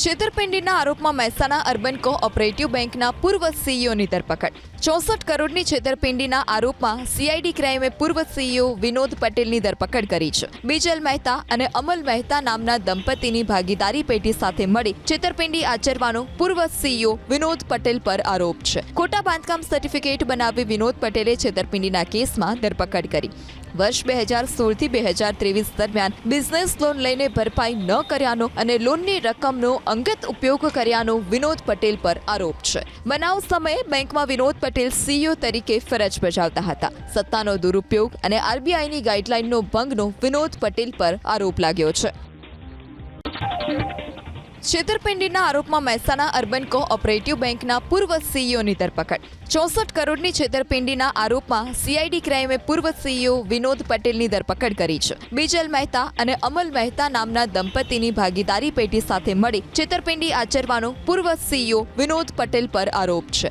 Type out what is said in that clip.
છેતરપિંડીના આરોપમાં Mehsana urban cooperative બેંકના પૂર્વ સીઈઓની ધરપકડ. ચોસઠ કરોડની છેતરપિંડીના આરોપમાં સીઆઈડી ક્રાઇમે પૂર્વ સીઈઓ વિનોદ પટેલની ધરપકડ કરી છે. બીજલ મહેતા અને અમલ મહેતા નામના દંપતીની ભાગીદારી પેટી સાથે મળી છેતરપિંડી આચરવાનો પૂર્વ સીઈઓ વિનોદ પટેલ પર આરોપ છે. ખોટા બાંધકામ સર્ટિફિકેટ બનાવી વિનોદ પટેલે છેતરપિંડીના કેસમાં ધરપકડ કરી. વર્ષ બે હજાર સોળથી બે હજાર ત્રેવીસ દરમિયાન બિઝનેસ લોન લઈને ભરપાઈ ન કર્યાનો અને લોનની રકમનો અંગત ઉપયોગ કર્યાનો વિનોદ પટેલ પર આરોપ છે. બનાવ સમયે બેંકમાં વિનોદ પટેલ સીઈઓ તરીકે ફરજ બજાવતા હતા. સત્તાનો દુરુપયોગ અને આરબીઆઈની ગાઈડલાઈનનો ભંગનો વિનોદ પટેલ પર આરોપ લાગ્યો છે. છેતરપિંડીના આરોપમાં મહેસાણા અર્બન કોઓપરેટિવ બેંકના પૂર્વ સીઈઓની ધરપકડ. ચોસઠ કરોડની છેતરપિંડીના આરોપમાં સીઆઈડી ક્રાઇમે પૂર્વ સીઈઓ વિનોદ પટેલની ધરપકડ કરી છે. બીજલ મહેતા અને અમલ મહેતા નામના દંપતીની ભાગીદારી પેટી સાથે મળી છેતરપિંડી આચરવાનો પૂર્વ સીઈઓ વિનોદ પટેલ પર આરોપ છે.